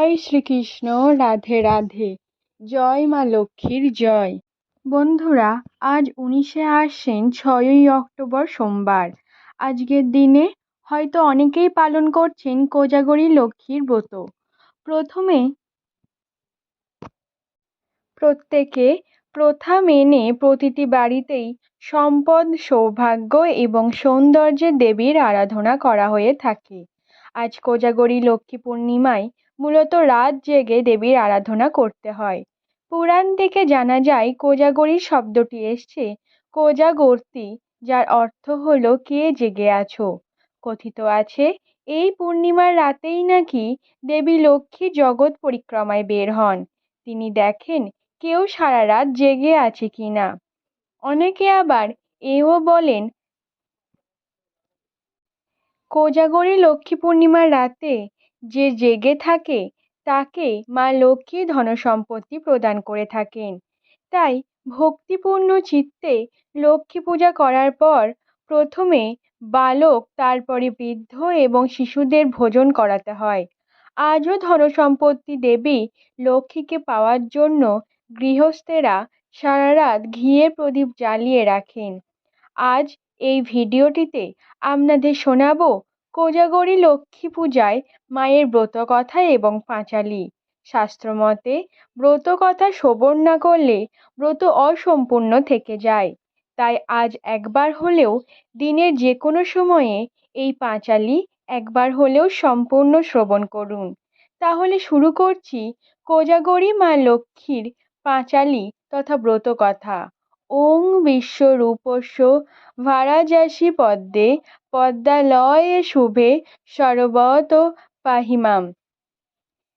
জয় শ্রীকৃষ্ণ, রাধে রাধে। জয় মা লক্ষ্মীর জয়। বন্ধুরা, আজ উনিশে আসেন ছয়ই অক্টোবর সোমবার। আজকের দিনে হয়তো অনেকেই পালন করছেন কোজাগরী লক্ষ্মীর ব্রত। প্রথমে, প্রত্যেকে প্রথা মেনে প্রতিটি বাড়িতেই সম্পদ, সৌভাগ্য এবং সৌন্দর্যের দেবীর আরাধনা করা হয়ে থাকে। আজ কোজাগরী লক্ষ্মী পূর্ণিমায় মূলত রাত জেগে দেবীর আরাধনা করতে হয়। পুরাণ থেকে জানা যায় কোজাগরী শব্দটি এসছে, কোজাগর্তি, যার অর্থ হলো, কে জেগে আছো? কথিত আছে, এই পূর্ণিমার রাতেই নাকি দেবী লক্ষ্মী জগৎ পরিক্রমায় বের হন। তিনি দেখেন, কেউ সারা রাত জেগে আছে কি না। অনেকে আবার এও বলেন, কোজাগরী লক্ষ্মী পূর্ণিমার রাতে যে জেগে থাকে, তাকে মা লক্ষ্মী ধনসম্পত্তি প্রদান করে থাকেন। তাই ভক্তিপূর্ণ চিত্তে লক্ষ্মী পূজা করার পর প্রথমে বালক, তারপরে বৃদ্ধ এবং শিশুদের ভোজন করাতে হয়। আজও ধনসম্পত্তি দেবী লক্ষ্মীকে পাওয়ার জন্য গৃহস্থেরা সারা রাত ঘিয়ের প্রদীপ জ্বালিয়ে রাখেন। আজ এই ভিডিওটিতে আপনাদের শোনাবো কোজাগরী লক্ষ্মী পূজায় মায়ের ব্রতকথা এবং পাঁচালী। শাস্ত্রমতে ব্রতকথা শ্রবণ না করলে ব্রত অসম্পূর্ণ থেকে যায়। তাই আজ একবার হলেও দিনের যে কোনো সময়ে এই পাঁচালী একবার হলেও সম্পূর্ণ শ্রবণ করুন। তাহলে শুরু করছি কোজাগরী মা লক্ষ্মীর পাঁচালী তথা ব্রতকথা। ওং বিশ্বরূপস্য ভারাজাসি পদ্মে পদ্মালয়ে শুভে সর্বত পাহিমাম।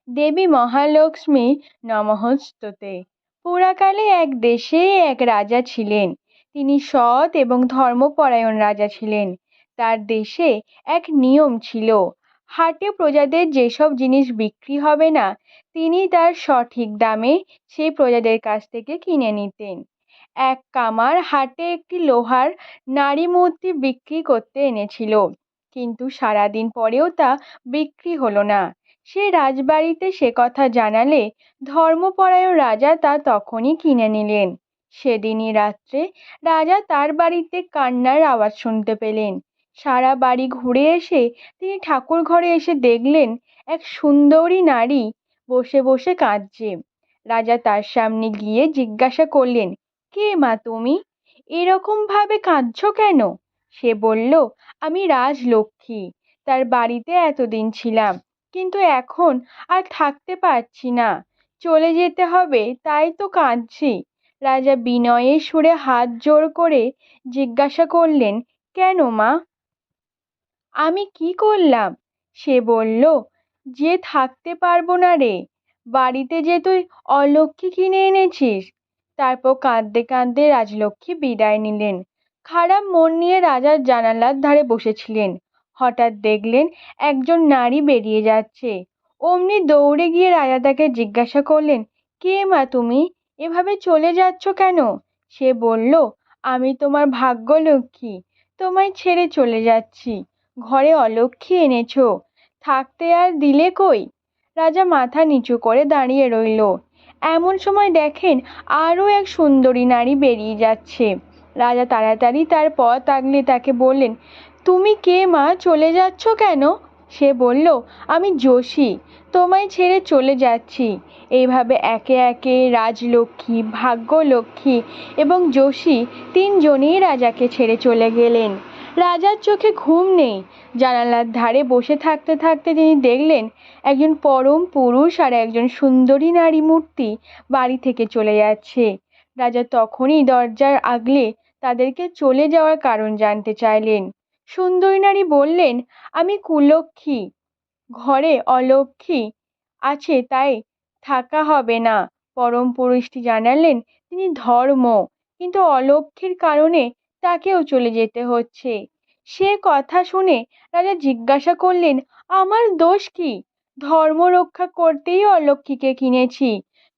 দেবী মহালক্ষ্মী নমহস্ততে পুরাকালে এক দেশে এক রাজা ছিলেন। তিনি সৎ এবং ধর্মপরায়ণ রাজা ছিলেন। তার দেশে এক নিয়ম ছিল, হাটে প্রজাদের যেসব জিনিস বিক্রি হবে না, তিনি তার সঠিক দামে সেই প্রজাদের কাছ থেকে কিনে নিতেন। এক কামার হাটে একটি লোহার নারী মূর্তি বিক্রি করতে এনেছিল। কিন্তু সারাদিন পরেও তা বিক্রি হলো না। সে রাজবাড়িতে সে কথা জানালে ধর্মপরায়ণ রাজা তা তখনই কিনে নিলেন। সেদিনই রাত্রে রাজা তার বাড়িতে কান্নার আওয়াজ শুনতে পেলেন। সারা বাড়ি ঘুরে এসে তিনি ঠাকুর ঘরে এসে দেখলেন এক সুন্দরী নারী বসে বসে কাঁদছে। রাজা তার সামনে গিয়ে জিজ্ঞাসা করলেন কে মা তুমি? এরকমভাবে কাঁদছ কেন? সে বলল, আমি রাজলক্ষ্মী, তার বাড়িতে এতদিন ছিলাম, কিন্তু এখন আর থাকতে পারছি না। চলে যেতে হবে, তাই তো কাঁদছি। রাজা বিনয়ের সুরে হাত জোড় করে জিজ্ঞাসা করলেন, কেন মা? আমি কি করলাম? সে বলল, যে থাকতে পারব না রে, বাড়িতে যে তুই অলক্ষ্মী কিনে এনেছিস তারপর কাঁদতে কাঁদতে রাজলক্ষ্মী বিদায় নিলেন। খারাপ মন নিয়ে রাজার জানালার ধারে বসেছিলেন। হঠাৎ দেখলেন একজন নারী বেরিয়ে যাচ্ছে। অমনি দৌড়ে গিয়ে রাজা তাকে জিজ্ঞাসা করলেন, কে মা তুমি? এভাবে চলে যাচ্ছ কেন? সে বলল, আমি তোমার ভাগ্যলক্ষ্মী। তোমায় ছেড়ে চলে যাচ্ছি। ঘরে অলক্ষ্মী এনেছ। থাকতে আর দিলে কই? রাজা মাথা নিচু করে দাঁড়িয়ে রইল। এমন সময় দেখেন আরও এক সুন্দরী নারী বেরিয়ে যাচ্ছে। রাজা তাড়াতাড়ি তার পথ আগলে তাকে বললেন, তুমি কে মা? চলে যাচ্ছ কেন? সে বলল, আমি যোশী, তোমায় ছেড়ে চলে যাচ্ছি। এইভাবে একে একে রাজলক্ষ্মী, ভাগ্যলক্ষ্মী এবং যোশী তিনজনেই রাজাকে ছেড়ে চলে গেলেন। রাজার চোখে ঘুম নেই। জানালার ধারে বসে থাকতে থাকতে তিনি দেখলেন, একজন পরম পুরুষ আর একজন সুন্দরী নারী মূর্তি বাড়ি থেকে চলে যাচ্ছে। রাজা তখনই দরজার আগলে তাদেরকে চলে যাওয়ার কারণ জানতে চাইলেন। সুন্দরী নারী বললেন, আমি কুলক্ষী ঘরে অলক্ষী আছে, তাই থাকা হবে না। পরম পুরুষটি জানালেন, তিনি ধর্ম। কিন্তু অলক্ষীর কারণে তাকেও চলে যেতে হচ্ছে। সে কথা শুনে রাজা জিজ্ঞাসা করলেন, আমার দোষ কি? ধর্ম রক্ষা করতেই অলক্ষীকে কিনেছি।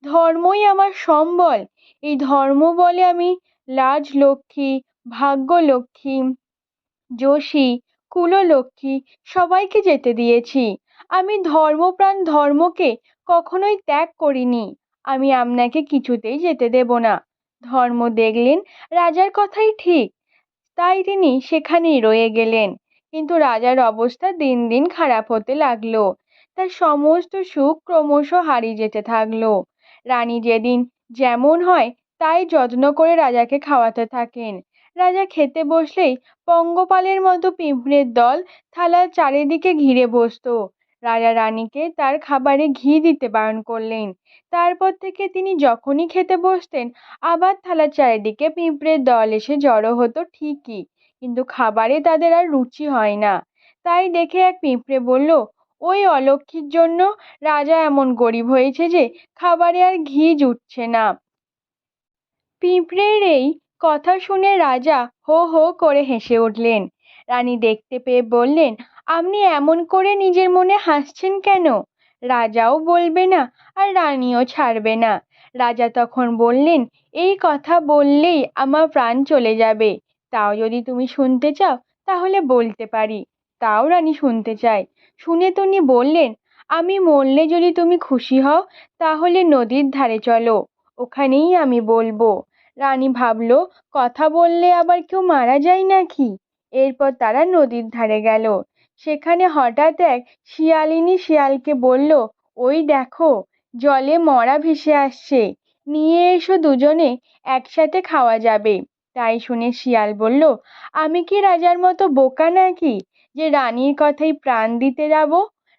ধর্মই আমার সম্বল। এই ধর্ম বলে আমি রাজলক্ষ্মী ভাগ্যলক্ষ্মী, যোশী, কুললক্ষ্মী সবাইকে যেতে দিয়েছি। আমি ধর্মপ্রাণ ধর্মকে কখনোই ত্যাগ করিনি। আমি আপনাকে কিছুতেই যেতে দেব না। ধর্ম দেখলেন, রাজার কথাই ঠিক। তাই তিনি সেখানেই রয়ে গেলেন। কিন্তু রাজার অবস্থা দিন দিন খারাপ হতে লাগল। তার সমস্ত সুখ ক্রমশ হারিয়ে যেতে থাকল। রানী যেদিন যেমন হয়, তাই যত্ন করে রাজাকে খাওয়াতে থাকেন। রাজা খেতে বসলেই পঙ্গপালের মতো পিঁপড়ের দল থালার চারিদিকে ঘিরে বসতো। রাজা রানীকে তার খাবারে ঘি দিতে বারণ করলেন। তারপর থেকে তিনি যখনই খেতে বসতেন, আবার থালার চারিদিকে পিঁপড়ের দল এসে জড়ো হতো ঠিকই, কিন্তু খাবারে তাদের আর রুচি হয় না। তাই দেখে এক পিঁপড়ে বলল, ওই অলক্ষীর জন্য রাজা এমন গরিব হয়েছে যে খাবারে আর ঘি জুটছে না। পিঁপড়ের এই কথা শুনে রাজা হো হো করে হেসে উঠলেন। রানী দেখতে পেয়ে বললেন, আপনি এমন করে নিজের মনে হাসছেন কেন? রাজাও বলবে না আর রানীও ছাড়বে না। রাজা তখন বললেন, এই কথা বললেই আমার প্রাণ চলে যাবে। তাও যদি তুমি শুনতে চাও, তাহলে বলতে পারি। তাও রানী শুনতে চায়। শুনে তনি বললেন, আমি মরলে যদি তুমি খুশি হও, তাহলে নদীর ধারে চলো। ওখানেই আমি বলব। রানী ভাবলো, কথা বললে আবার কেউ মারা যায় নাকি? এরপর তারা নদীর ধারে গেল। সেখানে হঠাৎ এক শিয়ালিনী শিয়ালকে বলল, ওই দেখো, জলে মরা ভেসে আসছে। নিয়ে এসো দুজনে, একসাথে খাওয়া যাবে। তাই শুনে শিয়াল বলল, আমি কি রাজার মতো বোকা নাকি, যে রানীর কথাই প্রাণ দিতে যাব?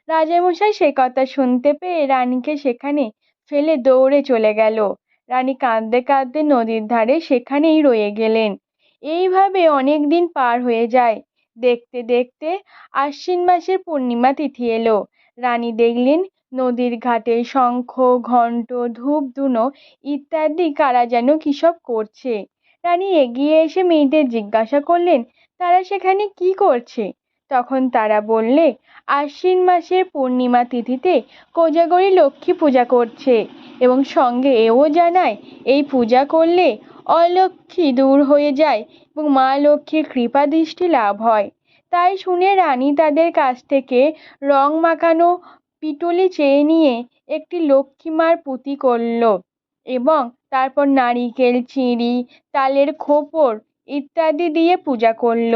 রাজামশাই সে কথা শুনতে পেয়ে রানীকে সেখানে ফেলে দৌড়ে চলে গেল। রানী কাঁদতে কাঁদতে নদীর ধারে সেখানেই রয়ে গেলেন। এইভাবে অনেক দিন পার হয়ে যায়। দেখতে দেখতে আশ্বিন মাসের পূর্ণিমা তিথি এলো। রানী দেখলেন নদীর ঘাটে শঙ্খ ঘণ্ট ধূপ, ধুনো ইত্যাদি কারা যেন কী সব করছে। রানী এগিয়ে এসে মেয়েদের জিজ্ঞাসা করলেন, তারা সেখানে কি করছে? তখন তারা বললে, আশ্বিন মাসের পূর্ণিমা তিথিতে কোজাগরী লক্ষ্মী পূজা করছে এবং সঙ্গে এও জানায়, এই পূজা করলে অলক্ষ্মী দূর হয়ে যায় এবং মা লক্ষ্মীর কৃপা দৃষ্টি লাভ হয়। তাই শুনে রানী তাদের কাছ থেকে রং মাখানো পিটুলি চেয়ে নিয়ে একটি লক্ষ্মীমার পুঁতি করল এবং তারপর নারিকেল, চিঁড়ি, তালের খোপর ইত্যাদি দিয়ে পূজা করল।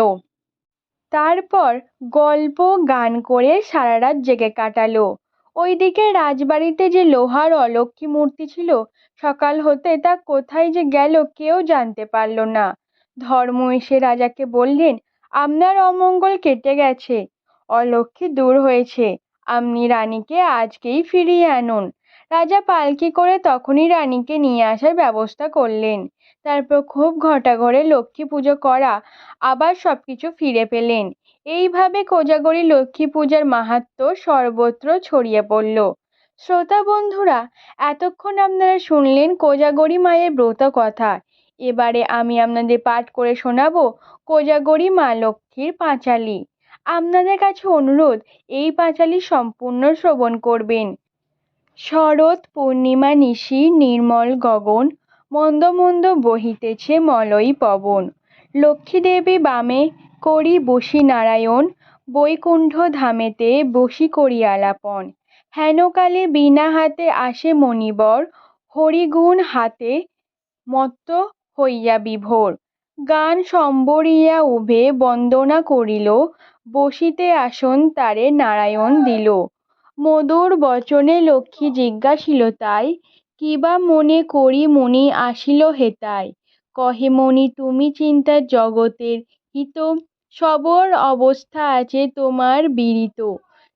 তারপর গল্প গান করে সারা রাত জেগে কাটালো। ওইদিকে রাজবাড়িতে যে লোহার অলক্ষ্মী মূর্তি ছিল, সকাল হতে তা কোথায় যে গেল কেউ জানতে পারল না। ধর্ম এসে রাজাকে বললেন, আপনার অমঙ্গল কেটে গেছে অলক্ষ্মী দূর হয়েছে। আপনি রানীকে আজকেই ফিরিয়ে আনুন। রাজা পালকি করে তখনই রানীকে নিয়ে আসার ব্যবস্থা করলেন। তারপর খুব ঘটা ঘরে লক্ষ্মী পুজো করা, আবার সব কিছু ফিরে পেলেন। এইভাবে কোজাগরী লক্ষ্মী পূজার মাহাত্ম্য সর্বত্র ছড়িয়ে পড়ল। শ্রোতা বন্ধুরা, এতক্ষণ আপনারা শুনলেন কোজাগরী মায়ের ব্রত কথা। এবারে আমি আপনাদের পাঠ করে শোনাবো কোজাগরী মা লক্ষ্মীর পাঁচালি। আপনাদের কাছে অনুরোধ, এই পাঁচালি সম্পূর্ণ শ্রবণ করবেন। শরৎ পূর্ণিমা নিশি নির্মল গগন, মন্দ মন্দ বহিতেছে মলয়ী পবন। লক্ষ্মীদেবী বামে করি বসি নারায়ণ, বৈকুণ্ঠ ধামেতে বসি করি আলাপন। হেনকালে বিনা হাতে আসে মণিবর, হরিগুণ হাতে মত্ত হইয়া বিভোর। গান সম্বরিয়া উভে বন্দনা করিল, বসিতে আসন তারে নারায়ণ দিল। মধুর বচনে লক্ষ্মী জিজ্ঞাসিল, তাই কিবা মনে করি মনি আসিল হেতায় কহে মনি তুমি চিন্তা জগতের হিত। সবর অবস্থা আছে তোমার বিরিত।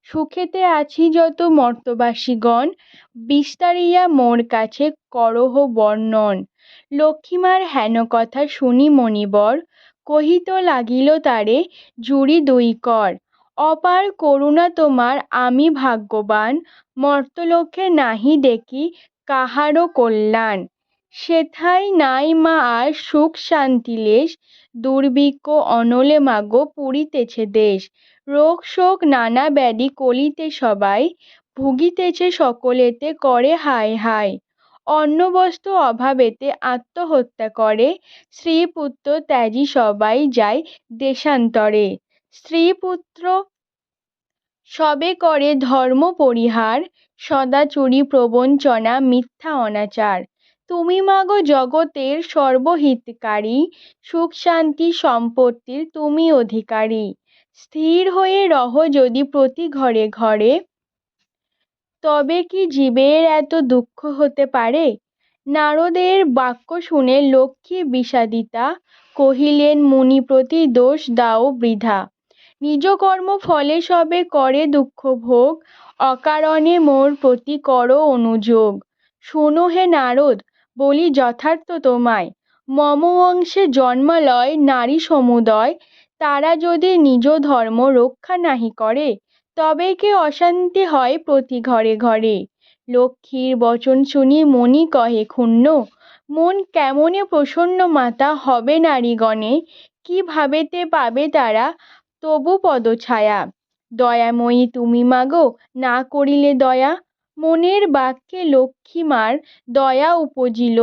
সুখেতে আছি যত মর্তবাসীগণ। বিস্তারিয়া মোর কাছে করহ বর্ণন। লক্ষ্মীমার হেন কথা শুনি মণিবর, কহিত লাগিল তারে, জুড়ি দুই কর। অপার করুণা তোমার, আমি ভাগ্যবান, মর্তলোকে নাহি দেখি কাহারও কল্যাণ। সেথায় নাই মা আর সুখ শান্তি লেশ, দুর্ভিক্ষ অনলে মাগো পুরিতেছে দেশ। রোগ শোক নানা ব্যাধি কলিতে সবাই, ভুগিতেছে সকলেতে, করে হায় হায়। অন্ন বস্ত্র অভাবেতে আত্মহত্যা করে। স্ত্রী পুত্র ত্যাজি সবাই যায় দেশান্তরে। স্ত্রী পুত্র সবে করে ধর্ম পরিহার সদাচুরি প্রবঞ্চনা, মিথ্যা অনাচার। তুমি মাগো জগতের সর্বহিতকারী, সুখ শান্তি সম্পত্তির তুমি অধিকারী। স্থির হয়ে রহ যদি প্রতি ঘরে ঘরে। তবে কি জীবের এত দুঃখ হতে পারে? নারদের বাক্য শুনে লক্ষ্মী বিষাদিতা কহিলেন মুনি প্রতি দোষ দাও বৃথা। নিজ কর্ম ফলে সবে করে দুঃখ ভোগ, অকারণে মোর প্রতি কর অনুযোগ। শোনো হে নারদ, বলি যথার্থ তোমায়। মম অংশে জন্মালয়, নারী সমুদয়। তারা যদি নিজ ধর্ম রক্ষা নাহি করে তবে কে অশান্তি হয় প্রতি ঘরে ঘরে? লক্ষ্মীর বচন শুনি মনি কহে, ক্ষুণ্ণ, মন কেমনে প্রসন্ন মাতা হবে নারীগণে? কি ভাবেতে পাবে তারা? তবু পদছায়া। দয়াময়ী তুমি মাগো, না করিলে দয়া? মনের বাক্যে লক্ষ্মীমার দয়া উপজিল,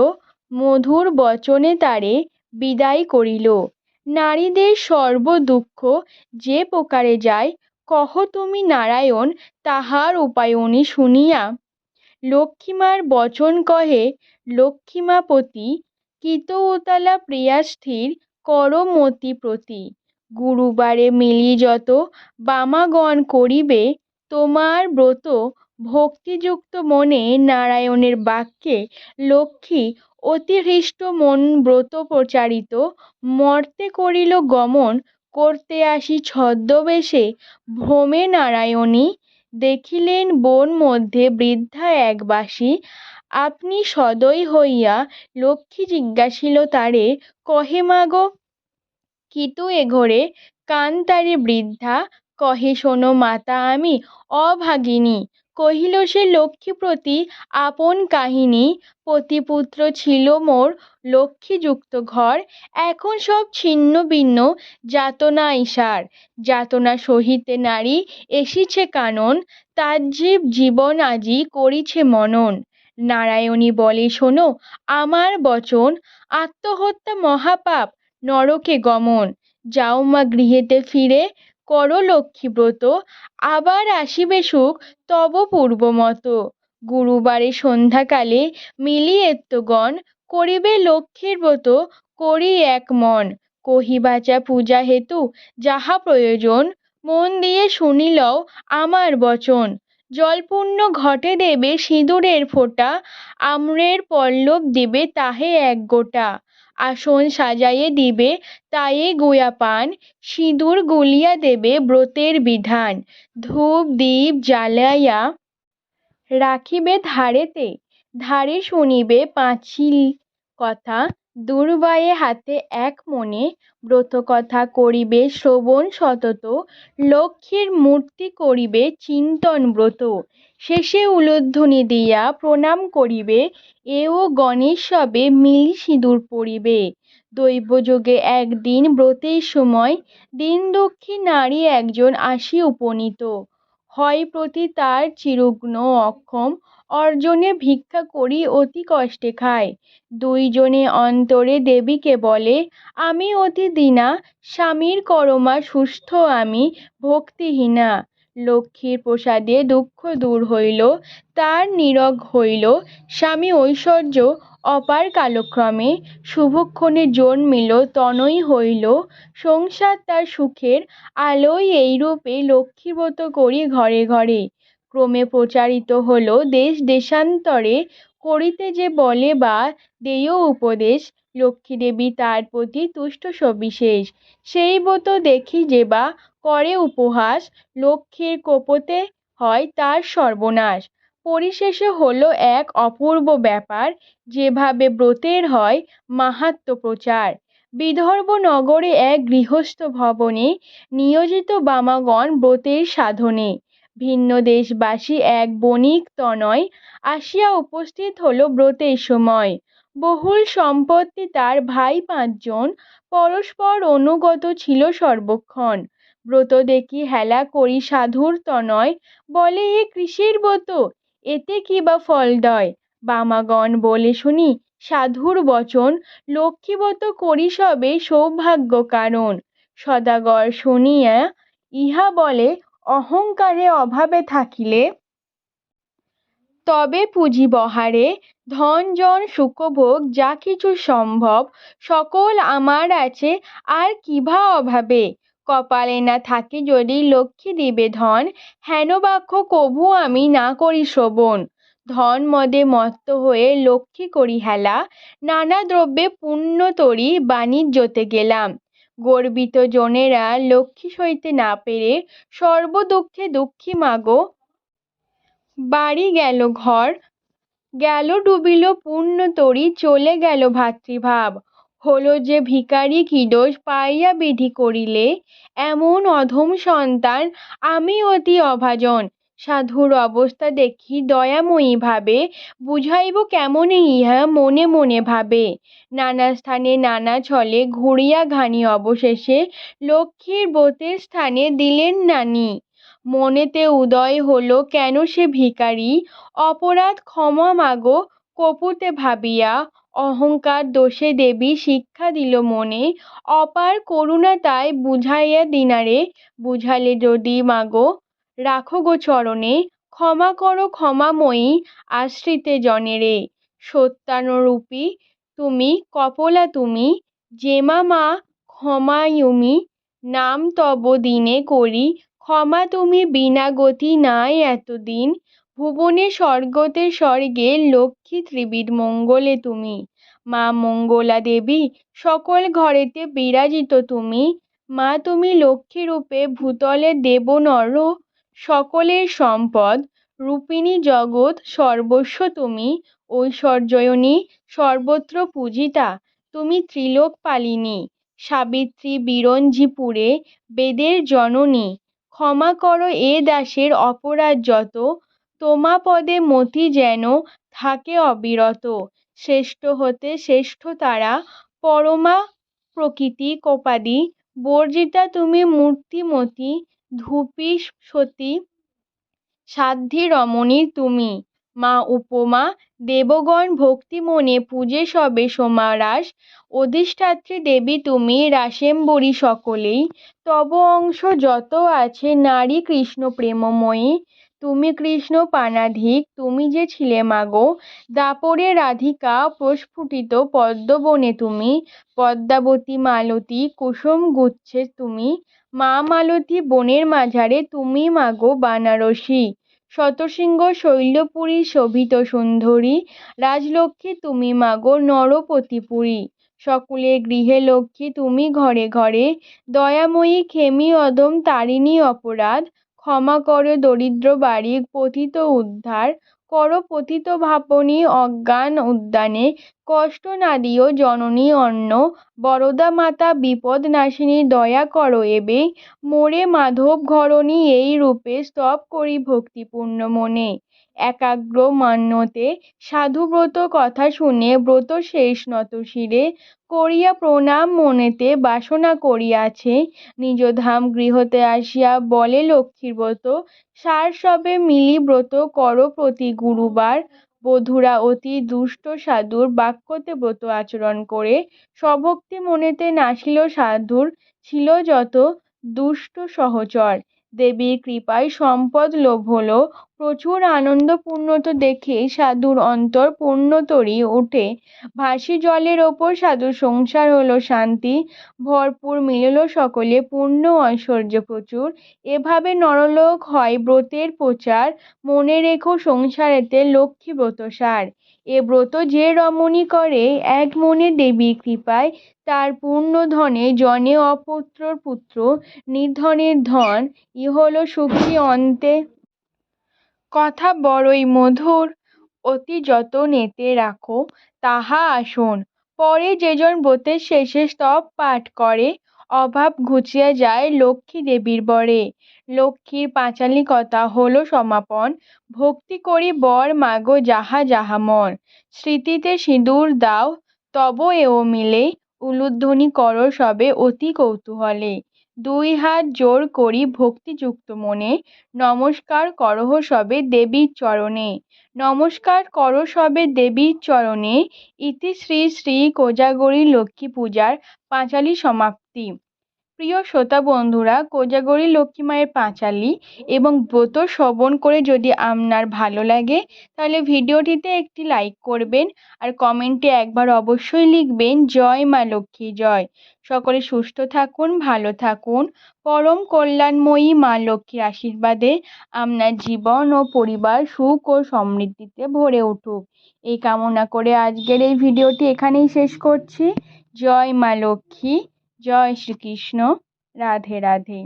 মধুর বচনে তারে বিদায় করিল। নারীদের সর্ব দুঃখ যে প্রকারে যায় কহ তুমি নারায়ণ তাহার উপায়নি শুনিয়া? লক্ষ্মীমার বচন কহে, লক্ষ্মীমাপতি কিত উতলা প্রিয়া স্থির কর মতি প্রতি। গুরুবারে মিলি যত বামাগণ করিবে, তোমার ব্রত ভক্তিযুক্ত মনে নারায়ণের বাক্যে লক্ষ্মী অতি হৃষ্ট মন ব্রত প্রচারিত, মর্তে করিল গমন করতে আসি ছদ্মবেশে। ভ্রমে নারায়ণী, দেখিলেন বন মধ্যে বৃদ্ধা এক বাসী আপনি সদয় হইয়া লক্ষ্মী জিজ্ঞাসিল তারে, কহে মাগো কিতু এঘরে কান তারে বৃদ্ধা, কহে শোনো মাতা আমি, অভাগিনী। কহিল, সে লক্ষ্মীপ্রতি আপন কাহিনী। পতিপুত্র ছিল মোর লক্ষ্মীযুক্ত ঘর। এখন সব ছিন্ন ভিন্ন। যাতনা ইসার যাতনা সহিতে নারী এসিছে কানন। তাজ্জীব জীবন আজি করিছে মনন। নারায়ণী বলে, শোনো, আমার বচন। আত্মহত্যা মহাপাপ, নরকে গমন। যাও মা গৃহেতে ফিরে। করো লক্ষ্মীব্রত আবার আসিবে সুখ, তব পূর্বমত গুরুবারে সন্ধ্যাকালে মিলিয়েত্তগণ করিবে লক্ষ্মীর ব্রত, করি এক মন। কহিবাচা পূজা হেতু যাহা প্রয়োজন, মন দিয়ে শুনিলও আমার বচন। জলপূর্ণ ঘটে দেবে সিঁদুরের ফোঁটা, আম্রের পল্লব দিবে তাহে এক গোটা। আসন সাজাইয়ে দিবে, তায়ে গুয়া পান, সিঁদুর গুলিয়া দেবে ব্রতের বিধান। ধূপ দীপ জ্বালাইয়া রাখিবে ধারেতে, ধারে শুনিবে পাঁচিল কথা। দুর্বায়ে হাতে এক মনে ব্রত কথা করিবে শ্রবণ সতত, লক্ষ্মীর মূর্তি করিবে চিন্তন ব্রত। শেষে উলুধ্বনি দিয়া প্রণাম করিবে, এও গণেশ সবে মিলি সিঁদুর পরিবে। দৈবযোগে একদিন ব্রতের সময় দিন দক্ষী নারী একজন আসি উপনীত। হয় প্রতি তার চিরুগ্ন অক্ষম অর্জনে ভিক্ষা করি অতি কষ্টে খায়। দুইজনে অন্তরে দেবীকে বলে, আমি অতি দীনা, স্বামীর করমা সুস্থ, আমি ভক্তিহীনা। লক্ষ্মীর প্রসাদে দুঃখ দূর হইল, তার নীরগ হইল, স্বামী ঐশ্বর্য, অপার কালক্রমে শুভক্ষণে জন্মিল তনয় হইল। সংসার তার সুখের আলোয় এইরূপে লক্ষ্মীব্রত করি ঘরে ঘরে। ক্রমে প্রচারিত হল, দেশ দেশান্তরে করিতে যে বলে বা দেয় উপদেশ লক্ষ্মীদেবী তার প্রতি তুষ্ট সবিশেষ। সেই ব্রত দেখি যে বা করে উপহাস, লক্ষ্মীর কোপতে হয় তার সর্বনাশ। পরিশেষে হলো এক অপূর্ব ব্যাপার, যেভাবে ব্রতের হয় মাহাত্ম প্রচার। বিদর্ভ নগরে এক গৃহস্থ ভবনে নিয়োজিত বামাগণ ব্রতের সাধনে ভিন্ন দেশবাসী এক বণিক তনয় আসিয়া উপস্থিত হলো ব্রতের সময়। বহুল সম্পত্তি তার ভাই পাঁচজন, পরস্পর অনুগত ছিল সর্বক্ষণ। ব্রত দেখি হেলা করি সাধুর তনয়, বলে, এ কৃষির ব্রত, এতে কি বা ফল দয়? বামাগণ বলে, শুনি, সাধুর বচন লক্ষ্মীব্রত করি সবে সৌভাগ্য কারণ। সদাগর শুনিয়া ইহা বলে অহংকারে অভাবে থাকিলে, তবে পুঁজিব হারে ধন, জন, সুখভোগ, যা কিছু সম্ভব, সকল আমার আছে, আর কিভা অভাবে? কপালে না থাকে যদি লক্ষ্মী দিবে ধন, হেন বাক্য কভু আমি না করি শ্রবণ ধন মদে মত্ত হয়ে লক্ষ্মী করি হেলা, নানা দ্রব্যে পুণ্য তরি বাণিজ্যতে গেলাম। গর্বিত জনেরা লক্ষ্মী সইতে না পেরে সর্বদুঃখে দুঃখী মাগো। বাড়ি গেল ঘর, গেল ডুবিল পুণ্য তরি, চলে গেল ভাতৃভাব। হলো যে ভিকারি কি দোষ পাইয়া বিধি করিলে, এমন অধম সন্তান আমি অতি অভাজন। সাধুর অবস্থা দেখি দয়াময়ী ভাবে, বুঝাইব কেমনে ইহা মনে মনে ভাবে। নানা স্থানে নানা ছলে ঘুরিয়া ঘানি অবশেষে লক্ষ্মীর বোতের স্থানে দিলেন নানি। মনেতে উদয় হলো কেন সে ভিখারি, অপরাধ ক্ষমা মাগো কপুতে ভাবিয়া, অহংকার দোষে দেবী শিক্ষা দিল মনে, অপার করুণা তাই বুঝাইয়া দিনারে, বুঝালে যদি মাগো রাখো গো চরণে, ক্ষমা করো ক্ষমাময়ী আশ্রিতে জনেরে। সত্যানুরূপী তুমি, কপলা তুমি, জেমা মা, ক্ষমায়ুমি, নাম তব দিনে করি, ক্ষমা তুমি বিনা গতি নাই এতদিন, ভুবনে স্বর্গতে স্বর্গে লক্ষ্মী ত্রিবিধ মঙ্গলে তুমি, মা মঙ্গলা দেবী, সকল ঘরেতে বিরাজিত তুমি, মা তুমি লক্ষ্মী রূপে ভূতলে দেব নর সকলের সম্পদ, রূপিণী জগৎ সর্বস্ব তুমি, ঐশ্বর্যয়নী সর্বত্র পূজিতা, তুমি ত্রিলোক পালিনী, সাবিত্রী বিরঞ্জিপুরে বেদের জননী, ক্ষমা করো এ দাসের অপরাধ যত তোমা পদে মতি যেন থাকে অবিরত, শ্রেষ্ঠ হতে শ্রেষ্ঠ তারা, পরমা প্রকৃতি কোপাদি, বর্জিতা তুমি মূর্তিমতী ধূপী সতী সাধ্যি রমণী তুমি, মা উপমা, দেবগণ ভক্তি মনে পূজে সবে সোমারাস, অধিষ্ঠাত্রী দেবী তুমি, রাসেম্বরী সকলেই, তব অংশ যত আছে নারী কৃষ্ণ প্রেমময়ী, তুমি কৃষ্ণ পানাধিক, তুমি যে ছিলে মাগো, দাপরে রাধিকা প্রস্ফুটিত পদ্মবনে তুমি, পদ্মাবতী মালতী কুসুম গুচ্ছে তুমি মা মালতী বনের মাঝারে তুমি মাগো বানারসী। শতশৃঙ্গ শৈলপুরী শোভিত সুন্দরী, রাজলক্ষ্মী তুমি মাগো নরপতিপুরী। সকলের গৃহে লক্ষ্মী তুমি ঘরে ঘরে, দয়াময়ী খেমি অদম তারিণী অপরাধ, ক্ষমা করো দরিদ্র বাড়ি পতিত উদ্ধার করো পতিত ভাপনী অজ্ঞান উদ্যানে, কষ্ট না দিও জননী অন্ন, বরদা মাতা বিপদ নাশিনী দয়া করো এবে, মোরে মাধব ঘরণী এই রূপে স্তব করি ভক্তিপূর্ণ মনে। একাগ্র মান্যতে সাধুব্রত কথা শুনে ব্রত শেষ নত শিরে করিয়া প্রণাম মনেতে বাসনা করিয়াছে। নিজ ধাম গৃহতে আসিয়া বলে লক্ষ্মীর ব্রত, সার সবে মিলি ব্রত কর প্রতি গুরুবার। বধূরা অতি দুষ্ট সাধুর বাক্যতে ব্রত আচরণ করে। স্বভক্তি মনেতে নাসিল সাধুর ছিল যত দুষ্ট সহচর। দেবীর কৃপায় সম্পদ লোভ হলো। প্রচুর আনন্দ পূর্ণত দেখে সাধুর অন্তর পূর্ণতরী ওঠে। ভাসি জলের ওপর সাধুর সংসার হলো শান্তি। ভরপুর মিলল সকলে, পূর্ণ ঐশ্বর্য প্রচুর। এভাবে নরলোক হয় ব্রতের প্রচার। মনে রেখো সংসারেতে লক্ষ্মী ব্রত সার। এ ব্রত যে রমণী করে, এক মনে দেবীর কৃপায়, তার পূর্ণ ধনে জনে অপুত্রর পুত্র নির্ধনের ধন ইহল সুখী অন্তে। কথা বড়ই মধুর, অতি যতনেতে রাখো, তাহা আসুন। পরে যেজন ব্রতের শেষে স্তব পাঠ করে অভাব ঘুচিয়া যায় লক্ষ্মী দেবীর বরে। লক্ষ্মীর পাঁচালী কথা হল সমাপন। ভক্তি করি বর মাগো যাহা যাহা মন। স্মৃতিতে সিঁদুর দাও, তব এও মিলে। উলুধ্বনি কর সবে অতি কৌতূহলে। দুই হাত জোর করি ভক্তিযুক্ত মনে। নমস্কার করহ সবে দেবীর চরণে। নমস্কার কর সবে দেবীর চরণে। ইতি শ্রী শ্রী কোজাগরী লক্ষ্মী পূজার পাঁচালী সমাপ্তি। প্রিয় শ্রোতা বন্ধুরা, কোজাগরী লক্ষ্মী মায়ের পাঁচালি এবং ব্রত শ্রবণ করে যদি আপনার ভালো লাগে, তাহলে ভিডিওটিতে একটি লাইক করবেন আর কমেন্টে একবার অবশ্যই লিখবেন, জয় মা লক্ষ্মী, জয়। সকলে সুস্থ থাকুন, ভালো থাকুন। পরম কল্যাণময়ী মা লক্ষ্মীর আশীর্বাদে আপনার জীবন ও পরিবার সুখ ও সমৃদ্ধিতে ভরে উঠুক। এই কামনা করে আজকের এই ভিডিওটি এখানেই শেষ করছি। জয় মা লক্ষ্মী, জয় শ্রীকৃষ্ণ। রাধে রাধে।